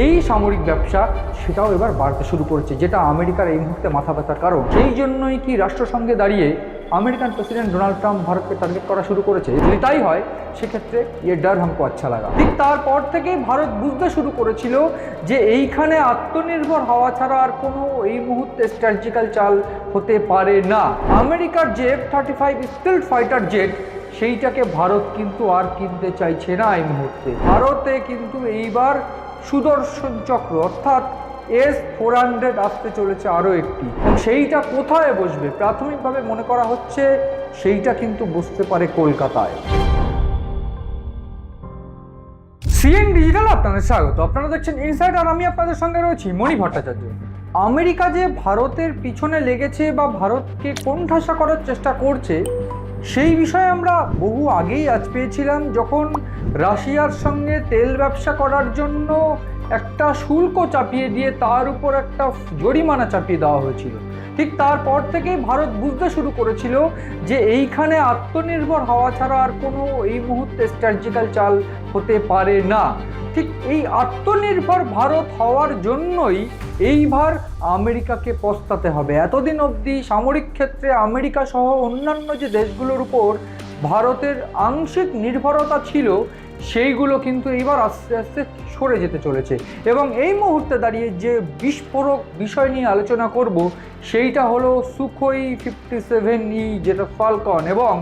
এই সামরিক ব্যবসা সেটাও এবার বাড়তে শুরু করেছে, যেটা আমেরিকার এই মুহূর্তে মাথা ব্যথার কারণ। সেই জন্যই কি রাষ্ট্রসংঘে দাঁড়িয়ে আমেরিকান প্রেসিডেন্ট ডোনাল্ড ট্রাম্প ভারতকে টার্গেট করা শুরু করেছে? যদি তাই হয়, সেক্ষেত্রে ইয়ে ডার হামকো আচ্ছা লাগা। ঠিক তারপর থেকেই ভারত বুঝতে শুরু করেছিল যে এইখানে আত্মনির্ভর হওয়া ছাড়া আর কোনো এই মুহূর্তে স্ট্র্যাটেজিক্যাল চাল হতে পারে না। আমেরিকার যে F thirty five stealth fighter jet সেইটাকে ভারত কিন্তু আর কিনতে চাইছে না এই মুহূর্তে। ভারতে কিন্তু এইবার সুদর্শন চক্র, অর্থাৎ এস ফোর হান্ড্রেড আসতে চলেছে আরও একটি। সেইটা কোথায় বসবে? প্রাথমিকভাবে মনে করা হচ্ছে সেইটা কিন্তু বসতে পারে কলকাতায়। সিএন ডিজিটাল আপনাদের স্বাগত। আপনারা দেখছেন ইনসাইড আর আমি আপনাদের সঙ্গে রয়েছি মণি ভট্টাচার্য। আমেরিকা যে ভারতের পিছনে লেগেছে বা ভারতকে কোণঠাসা করার চেষ্টা করছে, সেই বিষয়ে আমরা বহু আগেই আজ পেয়েছিলাম, যখন রাশিয়ার সঙ্গে তেল ব্যবসা করার জন্য একটা শুল্ক চাপিয়ে দিয়ে তার উপর একটা জরিমানা চাপিয়ে দেওয়া হয়েছিল। ঠিক তারপর থেকেই ভারত বুঝতে শুরু করেছিল যে এইখানে আত্মনির্ভর হওয়া ছাড়া আর কোনো এই মুহূর্তে স্ট্র্যাটেজিক্যাল চাল হতে পারে না। ঠিক এই আত্মনির্ভর ভারত হওয়ার জন্যই এইবার আমেরিকাকে পস্তাতে হবে। এতদিন অবধি সামরিক ক্ষেত্রে আমেরিকা সহ অন্যান্য যে দেশগুলোর উপর ভারতের আংশিক নির্ভরতা ছিল, সেইগুলো কিন্তু এইবার আস্তে আস্তে সরে যেতে চলেছে। এবং এই মুহূর্তে দাঁড়িয়ে যে বিস্ফোরক বিষয় নিয়ে আলোচনা করব, সেইটা হলো সুখোই ফিফটি সেভেন ই, যেটা ফালকন এবং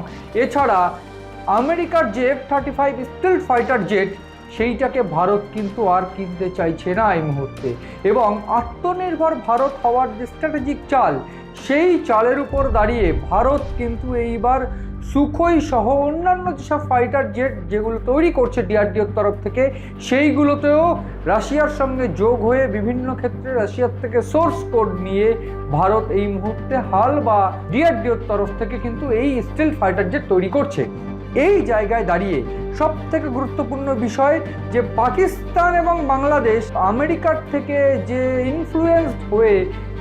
এছাড়া আমেরিকার যে F thirty five stealth fighter jet, সেইটাকে ভারত কিন্তু আর কিনতে চাইছে না এই মুহূর্তে। এবং আত্মনির্ভর ভারত হওয়ার যে স্ট্র্যাটেজিক চাল, সেই চালের উপর দাঁড়িয়ে ভারত কিন্তু এইবার সুখোই সহ অন্যান্য যেসব ফাইটার জেট যেগুলো তৈরি করছে ডিআরডিওর তরফ থেকে, সেইগুলোতেও রাশিয়ার সঙ্গে যোগ হয়ে বিভিন্ন ক্ষেত্রে রাশিয়ার থেকে সোর্স কোড নিয়ে ভারত এই মুহূর্তে হাল বা ডিআরডিওর তরফ থেকে কিন্তু এই স্টিল ফাইটার জেট তৈরি করছে। এই জায়গায় দাঁড়িয়ে সব থেকে গুরুত্বপূর্ণ বিষয় যে পাকিস্তান এবং বাংলাদেশ আমেরিকার থেকে যে ইনফ্লুয়েন্সড হয়ে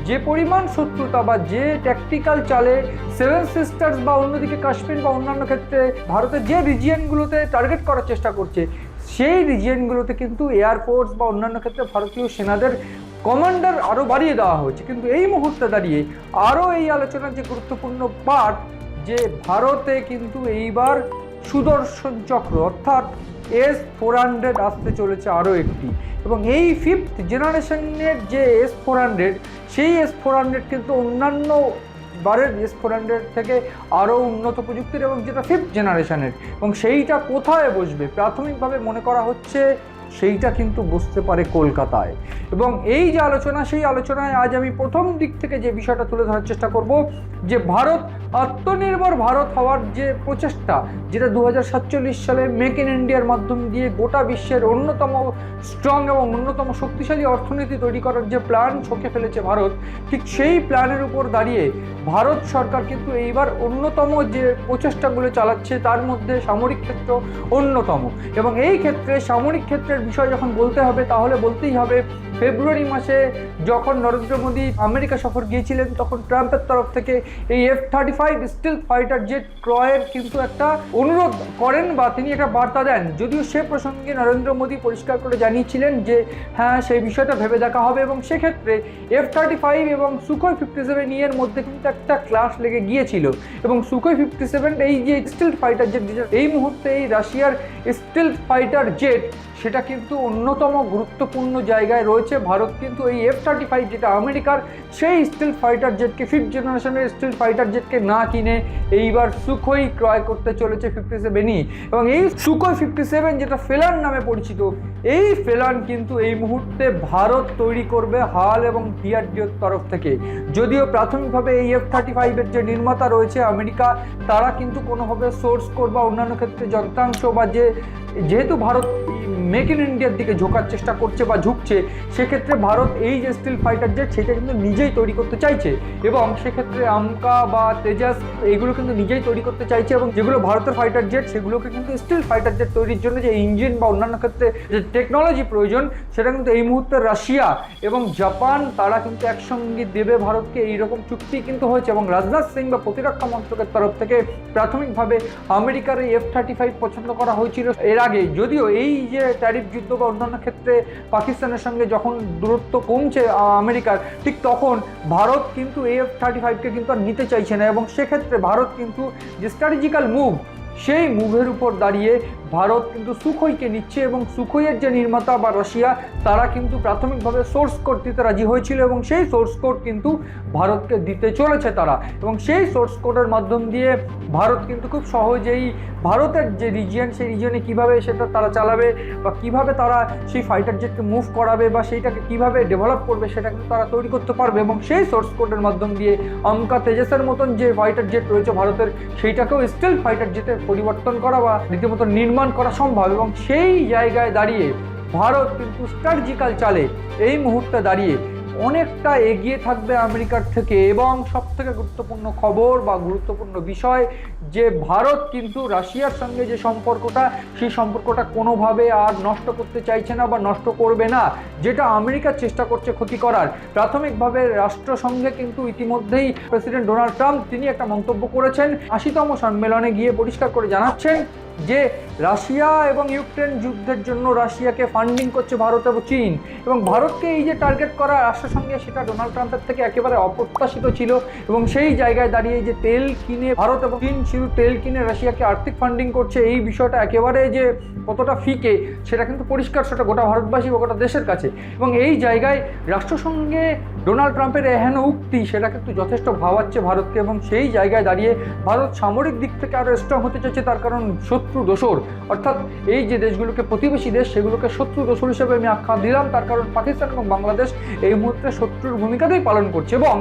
যে পরিমাণ শত্রুতা বা যে ট্যাকটিক্যাল চালে সেভেন সিস্টার্স বা অন্যদিকে কাশ্মীর বা অন্যান্য ক্ষেত্রে ভারতের যে রিজিয়নগুলোতে টার্গেট করার চেষ্টা করছে, সেই রিজিয়নগুলোতে কিন্তু এয়ারফোর্স বা অন্যান্য ক্ষেত্রে ভারতীয় সেনাদের কমান্ডার আরও বাড়িয়ে দেওয়া হয়েছে। কিন্তু এই মুহূর্তে দাঁড়িয়ে আরও এই আলোচনার যে গুরুত্বপূর্ণ পাঠ যে ভারতে কিন্তু এইবার সুদর্শন চক্র, অর্থাৎ এস ফোর হান্ড্রেড আসতে চলেছে আরও একটি। এবং এই ফিফথ জেনারেশনের যে এস ফোর হান্ড্রেড সেই এস ফোর হান্ড্রেড কিন্তু অন্যান্য বারের এস ফোর হান্ড্রেড থেকে আরও উন্নত প্রযুক্তির এবং যেটা ফিফথ জেনারেশনের এবং সেইটা কোথায় বসবে? প্রাথমিকভাবে মনে করা হচ্ছে সেইটা কিন্তু বুঝতে পারে কলকাতায়। এবং এই যে আলোচনা, সেই আলোচনায় আজ আমি প্রথম দিক থেকে যে বিষয়টা তুলে ধরার চেষ্টা করব, যে ভারত, আত্মনির্ভর ভারত হওয়ার যে প্রচেষ্টা, যেটা দু হাজার সাতচল্লিশ সালে মেক ইন ইন্ডিয়ার মাধ্যম দিয়ে গোটা বিশ্বের অন্যতম স্ট্রং এবং অন্যতম শক্তিশালী অর্থনীতি তৈরি করার যে প্ল্যান ছকে ফেলেছে ভারত, ঠিক সেই প্ল্যানের উপর দাঁড়িয়ে ভারত সরকার কিন্তু এইবার অন্যতম যে প্রচেষ্টাগুলো চালাচ্ছে, তার মধ্যে সামরিক ক্ষেত্র অন্যতম। এবং এই ক্ষেত্রে সামরিক ক্ষেত্রের বিষয় যখন বলতে হবে, তাহলে বলতেই হবে, ফেব্রুয়ারি মাসে যখন নরেন্দ্র মোদী আমেরিকা সফর গিয়েছিলেন, তখন ট্রাম্পের তরফ থেকে এই F thirty five stealth fighter jet ক্রয়ের কিন্তু একটা অনুরোধ করেন বা তিনি একটা বার্তা দেন। যদিও সে প্রসঙ্গে নরেন্দ্র মোদী পরিষ্কার করে জানিয়েছিলেন যে হ্যাঁ সেই বিষয়টা ভেবে দেখা হবে এবং সেক্ষেত্রে এফ থার্টি ফাইভ এবং সুখোই ফিফটি সেভেন ইয়ের মধ্যে কিন্তু একটা ক্লাস লেগে গিয়েছিল। এবং সুখোই ফিফটি সেভেন এই যে স্টিল ফাইটার জেট এই মুহূর্তে এই রাশিয়ার স্টিল ফাইটার জেট সেটা কিন্তু অন্যতম গুরুত্বপূর্ণ জায়গায় রয়েছে। ভারত কিন্তু এই এফ থার্টি ফাইভ যেটা আমেরিকার সেই স্টিল ফাইটার জেটকে ফিফথ জেনারেশনের স্টিল ফাইটার জেটকে না কিনে এইবার সুখোই ক্রয় করতে চলেছে ফিফটি সেভেনই এবং এই সুখোই ফিফটি সেভেন যেটা ফেলান নামে পরিচিত, এই ফেলান কিন্তু এই মুহূর্তে ভারত তৈরি করবে হাল এবং ডিআরডিওর তরফ থেকে। যদিও প্রাথমিকভাবে এই এফ থার্টি ফাইভের যে নির্মাতা রয়েছে আমেরিকা, তারা কিন্তু কোনোভাবে সোর্স কোড বা অন্যান্য ক্ষেত্রে যন্ত্রাংশ বা যে যেহেতু ভারত মেক ইন ইন্ডিয়ার দিকে ঝোঁকার চেষ্টা করছে বা ঝুঁকছে, সেক্ষেত্রে ভারত এই যে স্টিল ফাইটার জেট, সেটা কিন্তু নিজেই তৈরি করতে চাইছে। এবং সেক্ষেত্রে আমকা বা তেজাস এগুলো কিন্তু নিজেই তৈরি করতে চাইছে এবং যেগুলো ভারতের ফাইটার জেট, সেগুলোকে কিন্তু স্টিল ফাইটার জেট তৈরির জন্য যে ইঞ্জিন বা অন্যান্য ক্ষেত্রে যে টেকনোলজি প্রয়োজন, সেটা কিন্তু এই মুহূর্তে রাশিয়া এবং জাপান, তারা কিন্তু একসঙ্গে দেবে ভারতকে। এইরকম চুক্তি কিন্তু হয়েছে এবং রাজনাথ সিং বা প্রতিরক্ষা মন্ত্রকের তরফ থেকে প্রাথমিকভাবে আমেরিকার এই এফ থার্টি ফাইভ পছন্দ করা হয়েছিল। এর আগে যদিও এই যে ট্যারিফ যুদ্ধ বা অন্যান্য ক্ষেত্রে পাকিস্তানের সঙ্গে যখন দূরত্ব কমছে আমেরিকার, ঠিক তখন ভারত কিন্তু এফ থার্টি ফাইভকে কিন্তু আর নিতে চাইছে না এবং সেক্ষেত্রে ভারত কিন্তু যে স্ট্র্যাটেজিক্যাল মুভ সেই মুভের উপর দাঁড়িয়ে ভারত কিন্তু সুখইকে নিচ্ছে এবং সুখইয়ের যে নির্মাতা বা রাশিয়া, তারা কিন্তু প্রাথমিকভাবে সোর্স কোড দিতে রাজি হয়েছিল এবং সেই সোর্স কোড কিন্তু ভারতকে দিতে চলেছে তারা। এবং সেই সোর্স কোডের মাধ্যম দিয়ে ভারত কিন্তু খুব সহজেই ভারতের যে রিজিয়ন সেই রিজিয়নে কীভাবে সেটা তারা চালাবে বা কীভাবে তারা সেই ফাইটার জেটকে মুভ করাবে বা সেইটাকে কীভাবে ডেভেলপ করবে সেটা কিন্তু তারা তৈরি করতে পারবে এবং সেই সোর্স কোডের মাধ্যম দিয়ে আমকা তেজসের মতন যে ফাইটার জেট রয়েছে ভারতের, সেইটাকেও স্টিল ফাইটার জেটে পরিবর্তন করা বা রীতিমতো নির্মাণ করা সম্ভব এবং সেই জায়গায় দাঁড়িয়ে ভারত কিন্তু স্ট্র্যাটেজিক্যাল চালে এই মুহূর্তে দাঁড়িয়ে অনেকটা এগিয়ে থাকবে আমেরিকার থেকে এবং সব থেকে গুরুত্বপূর্ণ খবর বা গুরুত্বপূর্ণ বিষয় যে ভারত কিন্তু রাশিয়ার সঙ্গে যে সম্পর্কটা, সেই সম্পর্কটা কোনোভাবে আর নষ্ট করতে চাইছে না বা নষ্ট করবে না, যেটা আমেরিকার চেষ্টা করছে ক্ষতি করার। প্রাথমিকভাবে রাষ্ট্রসংঘে কিন্তু ইতিমধ্যেই প্রেসিডেন্ট ডোনাল্ড ট্রাম্প তিনি একটা মন্তব্য করেছেন। আশিতম সম্মেলনে গিয়ে পরিষ্কার করে জানাচ্ছেন যে রাশিয়া এবং ইউক্রেন যুদ্ধের জন্য রাশিয়াকে ফান্ডিং করছে ভারত এবং চীন এবং ভারতকে এই যে টার্গেট করা রাষ্ট্রসংঘে সেটা ডোনাল্ড ট্রাম্পের থেকে একেবারে অপ্রত্যাশিত ছিল এবং সেই জায়গায় দাঁড়িয়ে যে তেল কিনে ভারত এবং চীন শুধু তেল কিনে রাশিয়াকে আর্থিক ফান্ডিং করছে, এই বিষয়টা একেবারে যে কতটা ফিকে সেটা কিন্তু পরিষ্কার, সেটা গোটা ভারতবাসী বা গোটা দেশের কাছে। এবং এই জায়গায় রাষ্ট্রসংঘে ডোনাল্ড ট্রাম্পের এহেন উক্তি সেটা কিন্তু যথেষ্ট ভাবাচ্ছে ভারতকে এবং সেই জায়গায় দাঁড়িয়ে ভারত সামরিক দিক থেকে আরও স্ট্রং হতে চাইছে, তার কারণ শত্রু দোসর অর্থাৎ এই যে দেশগুলোকে প্রতিবেশী দেশ, সেগুলোকে শত্রু দোসর হিসেবে আমি আখ্যা দিলাম। তার কারণ পাকিস্তান এবং বাংলাদেশ এই মুহূর্তে শত্রুর ভূমিকাতেই পালন করছে এবং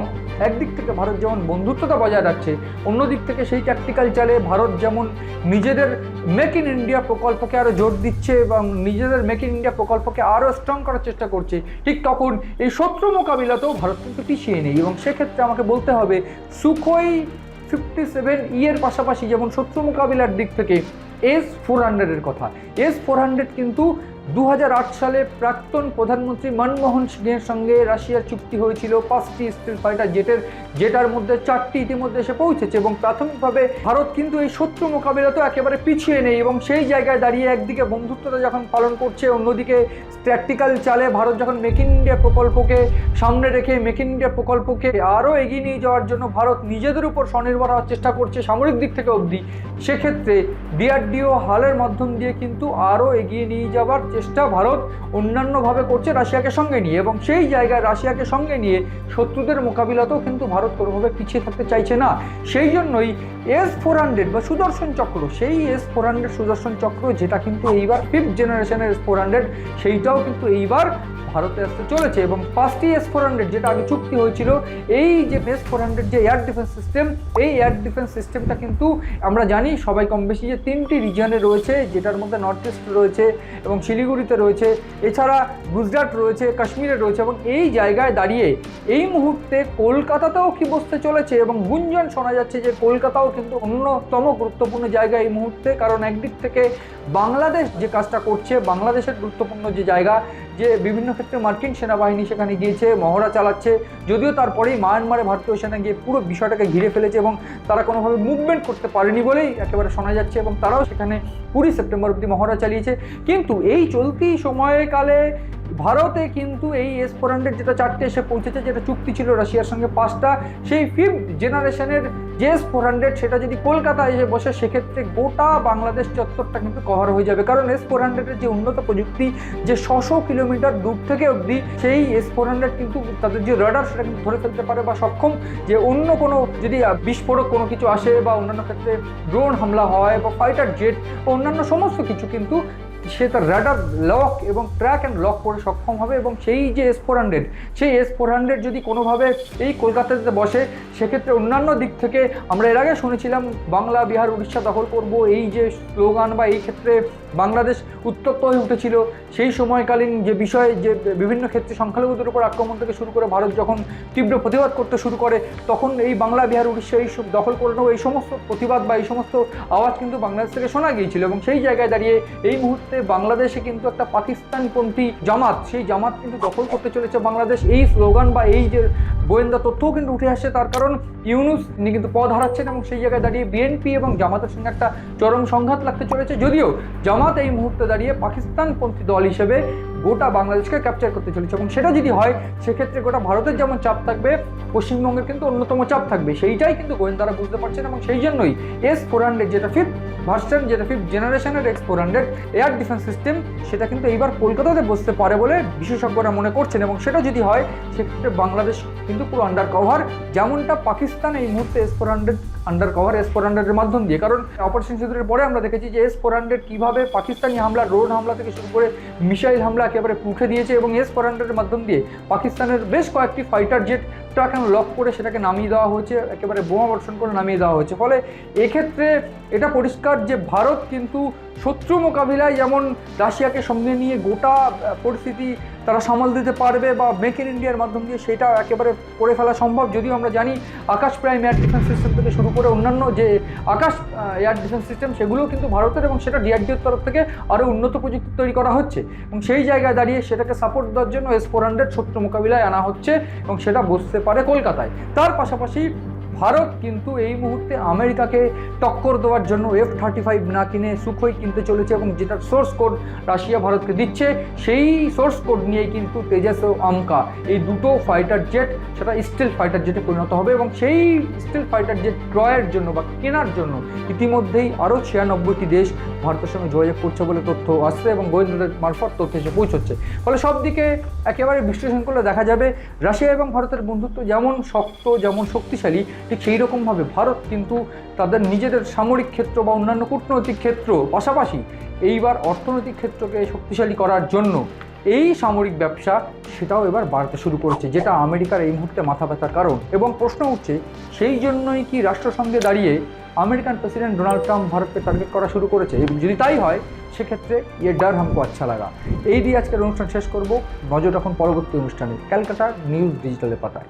একদিক থেকে ভারত যেমন বন্ধুত্বতা বজায় রাখছে অন্য দিক থেকে সেই ট্যাকটিক্যাল চালে ভারত যেমন নিজেদের মেক ইন ইন্ডিয়া প্রকল্পকে আরও জোর দিচ্ছে এবং নিজেদের মেক ইন ইন্ডিয়া প্রকল্পকে আরও স্ট্রং করার চেষ্টা করছে, ঠিক তখন এই শত্রু মোকাবিলাতেও ভারত কিন্তু পিছিয়ে নেই এবং সেক্ষেত্রে আমাকে বলতে হবে সুখই ফিফটি সেভেন ইয়ের পাশাপাশি যেমন শত্রু মোকাবিলার দিক থেকে এস ফোর হান্ড্রেডের কথা। এস ফোর হান্ড্রেড কিন্তু দু হাজার আট সালে প্রাক্তন প্রধানমন্ত্রী মনমোহন সিংয়ের সঙ্গে রাশিয়ার চুক্তি হয়েছিল পাঁচটি স্টিল ফাইটার জেটের, যেটার মধ্যে চারটি ইতিমধ্যে এসে পৌঁছেছে এবং প্রাথমিকভাবে ভারত কিন্তু এই শত্রু মোকাবিলা তো একেবারে পিছিয়ে নেই এবং সেই জায়গায় দাঁড়িয়ে একদিকে বন্ধুত্বতা যখন পালন করছে, অন্যদিকে প্র্যাকটিক্যাল চালে ভারত যখন মেক ইন ইন্ডিয়া প্রকল্পকে সামনে রেখে মেক ইন ইন্ডিয়া প্রকল্পকে আরও এগিয়ে নিয়ে যাওয়ার জন্য ভারত নিজেদের উপর স্বনির্ভর হওয়ার চেষ্টা করছে সামরিক দিক থেকে অবধি, সেক্ষেত্রে ডিআরডিও হালের মাধ্যম দিয়ে কিন্তু আরও এগিয়ে নিয়ে যাওয়ার ভারত অন্যান্যভাবে করছে রাশিয়াকে সঙ্গে নিয়ে এবং সেই জায়গায় রাশিয়াকে সঙ্গে নিয়ে শত্রুদের মোকাবিলাতেও কিন্তু ভারত কোনোভাবে পিছিয়ে থাকতে চাইছে না। সেই জন্যই এস ফোর হান্ড্রেড বা সুদর্শন চক্র, সেই এস ফোর হান্ড্রেড সুদর্শন চক্র যেটা কিন্তু এইবার ফিফথ জেনারেশনের এস ফোর হান্ড্রেড সেইটাও কিন্তু এইবার ভারতে আসতে চলেছে এবং পাঁচটি এস ফোর হান্ড্রেড যেটা আগে চুক্তি হয়েছিল, এই যে এস ফোর হান্ড্রেড যে এয়ার ডিফেন্স সিস্টেম এই এয়ার ডিফেন্স সিস্টেমটা কিন্তু আমরা জানি সবাই কম বেশি যে তিনটি রিজিয়নে রয়েছে, যেটার মধ্যে নর্থ ইস্ট রয়েছে এবং শিলিগুড়িতে রয়েছে, এছাড়া গুজরাট রয়েছে, কাশ্মীরে রয়েছে এবং এই জায়গায় দাঁড়িয়ে এই মুহূর্তে কলকাতাতেও কি বসতে চলেছে এবং গুঞ্জন শোনা যাচ্ছে যে কলকাতাও কিন্তু অন্যতম গুরুত্বপূর্ণ জায়গা এই মুহূর্তে, কারণ একদিক থেকে বাংলাদেশ যে কাজটা করছে, বাংলাদেশের গুরুত্বপূর্ণ যে জায়গা যে বিভিন্ন ক্ষেত্রে মার্কিন সেনাবাহিনী সেখানে গিয়েছে, মহড়া চালাচ্ছে, যদিও তারপরেই মায়ানমারে ভারতীয় সেনা গিয়ে পুরো বিষয়টাকে ঘিরে ফেলেছে এবং তারা কোনোভাবে মুভমেন্ট করতে পারেনি বলেই একেবারে শোনা যাচ্ছে এবং তারাও সেখানে কুড়ি সেপ্টেম্বর অব্দি মহড়া চালিয়েছে। কিন্তু এই চলতি সময়কালে ভারতে কিন্তু এই এস ফোর হান্ড্রেড যেটা চারটে এসে পৌঁছেছে, যেটা চুক্তি ছিল রাশিয়ার সঙ্গে পাঁচটা, সেই ফিফথ জেনারেশনের যে এস ফোর হান্ড্রেড সেটা যদি কলকাতায় এসে বসে, সেক্ষেত্রে গোটা বাংলাদেশ চত্বরটা কিন্তু কভার হয়ে যাবে। কারণ এস ফোর হান্ড্রেডের যে উন্নত প্রযুক্তি, যে ছশো কিলোমিটার দূর থেকে অবধি, সেই এস ফোর হান্ড্রেড কিন্তু তাদের যে রাডার সেটা কিন্তু ধরে ফেলতে পারে বা সক্ষম যে অন্য কোনো যদি বিস্ফোরক কোনো কিছু আসে বা অন্যান্য ক্ষেত্রে ড্রোন হামলা হয় বা ফাইটার জেট অন্যান্য সমস্ত কিছু কিন্তু সে তার র্যাডার লক এবং ট্র্যাক অ্যান্ড লক করে সক্ষম হবে এবং সেই যে এস ফোর হান্ড্রেড সেই এস ফোর হান্ড্রেড যদি কোনোভাবে এই কলকাতাতে বসে, সেক্ষেত্রে অন্যান্য দিক থেকে আমরা এর আগে শুনেছিলাম, বাংলা, বিহার, উড়িষ্যা দখল করব, এই যে স্লোগান বা এই ক্ষেত্রে বাংলাদেশ উত্তপ্ত হয়ে উঠেছিল। সেই সময়কালীন যে বিষয়, যে বিভিন্ন ক্ষেত্রে সংখ্যালঘুদের উপর আক্রমণ থেকে শুরু করে ভারত যখন তীব্র প্রতিবাদ করতে শুরু করে, তখন এই বাংলা, বিহার, উড়িষ্যা এই দখল করে এই সমস্ত প্রতিবাদ বা এই সমস্ত আওয়াজ কিন্তু বাংলাদেশ থেকে শোনা গিয়েছিল এবং সেই জায়গায় দাঁড়িয়ে এই মুহূর্তে বাংলাদেশে কিন্তু একটা পাকিস্তানপন্থী জামাত, সেই জামাত কিন্তু দখল করতে চলেছে বাংলাদেশ। এই স্লোগান বা এই যে গোয়েন্দা তথ্যও কিন্তু উঠে আসছে তার কারণ ইউনুস কিন্তু পদ হারাচ্ছেন এবং সেই জায়গায় দাঁড়িয়ে বিএনপি এবং জামাতের সঙ্গে একটা চরম সংঘাত লাগতে চলেছে। যদিও জামাত জামাত এই মুহূর্তে দাঁড়িয়ে পাকিস্তানপন্থী দল হিসেবে গোটা বাংলাদেশকে ক্যাপচার করতে চলেছে এবং সেটা যদি হয়, সেক্ষেত্রে গোটা ভারতের যেমন চাপ থাকবে, পশ্চিমবঙ্গের কিন্তু অন্যতম চাপ থাকবে। সেইটাই কিন্তু গোয়েন্দারা বুঝতে পারছেন এবং সেই জন্যই এস ফোর হান্ড্রেড যেটা ফিফথ ভার্সন যেটা ফিফথ জেনারেশনের X four hundred air defence system সেটা কিন্তু এইবার কলকাতাতে বসতে পারে বলে বিশেষজ্ঞরা মনে করছেন এবং সেটা যদি হয়, সেক্ষেত্রে বাংলাদেশ কিন্তু পুরো আন্ডার কভার যেমনটা পাকিস্তান এই মুহূর্তে S four hundred under cover S four হান্ড্রেডের মাধ্যম দিয়ে। কারণ অপারেশন সিঁদুরের পরে আমরা দেখেছি যে এস ফোর হান্ড্রেড কীভাবে পাকিস্তানি হামলা ড্রোন হামলা থেকে শুরু করে মিসাইল হামলা একেবারে পুঠে দিয়েছে এবং এস ফোর মাধ্যম দিয়ে পাকিস্তানের বেশ কয়েকটি ফাইটার জেট এখন লক করে সেটাকে নামিয়ে দেওয়া হয়েছে? একেবারে বোমা বর্ষণ করে নামিয়ে দেওয়া হয়েছে। ফলে এক্ষেত্রে এটা পরিষ্কার যে ভারত কিন্তু শত্রু মোকাবিলায় যেমন রাশিয়াকে সঙ্গে নিয়ে গোটা পরিস্থিতি তারা সামাল দিতে পারবে বা মেক ইন ইন্ডিয়ার মাধ্যম দিয়ে সেটা একেবারে করে ফেলা সম্ভব। যদিও আমরা জানি Akash prime air defence system থেকে শুরু করে অন্যান্য যে আকাশ এয়ার ডিফেন্স সিস্টেম সেগুলোও কিন্তু ভারতের এবং সেটা ডিআরডিওর তরফ থেকে আরও উন্নত প্রযুক্তি তৈরি করা হচ্ছে। এবং সেই জায়গায় দাঁড়িয়ে সেটাকে সাপোর্ট দেওয়ার জন্য এস ফোর হান্ড্রেড শত্রু মোকাবিলায় আনা হচ্ছে এবং সেটা বসতে পারে কলকাতায়। তার পাশাপাশি ভারত কিন্তু এই মুহূর্তে আমেরিকাকে টক্কর দেওয়ার জন্য এফ থার্টি ফাইভ না কিনে সুখই কিনতে চলেছে এবং যেটার সোর্স কোড রাশিয়া ভারতকে দিচ্ছে, সেই সোর্স কোড নিয়েই কিন্তু তেজাস ও আমকা। এই দুটো ফাইটার জেট সেটা স্টিল ফাইটার জেটে পরিণত হবে এবং সেই স্টিল ফাইটার জেট ক্রয়ের জন্য বা কেনার জন্য ইতিমধ্যেই আরও ছিয়ানব্বইটি দেশ ভারতের সঙ্গে যোগাযোগ করছে বলে তথ্য আসছে এবং গোয়েন্দাদের মারফত তথ্য এসে পৌঁছচ্ছে। ফলে সব দিকে একেবারে বিশ্লেষণ করলে দেখা যাবে, রাশিয়া এবং ভারতের বন্ধুত্ব যেমন শক্ত, যেমন শক্তিশালী ঠিক সেই রকমভাবে ভারত কিন্তু তাদের নিজেদের সামরিক ক্ষেত্র বা অন্যান্য কূটনৈতিক ক্ষেত্র পাশাপাশি এইবার অর্থনৈতিক ক্ষেত্রকে শক্তিশালী করার জন্য এই সামরিক ব্যবসা সেটাও এবার বাড়তে শুরু করেছে, যেটা আমেরিকার এই মুহূর্তে মাথা ব্যথার কারণ। এবং প্রশ্ন উঠছে, সেই জন্যই কি রাষ্ট্রসংঘে দাঁড়িয়ে আমেরিকান প্রেসিডেন্ট ডোনাল্ড ট্রাম্প ভারতকে টার্গেট করা শুরু করেছে? এবং যদি তাই হয়, সেক্ষেত্রে ইয়ে ডার হামকো আচ্ছা লাগা। এই দিয়ে আজকের অনুষ্ঠান শেষ করব। নজর এখন পরবর্তী অনুষ্ঠানে। ক্যালকাটা নিউজ ডিজিটালের পাতায়।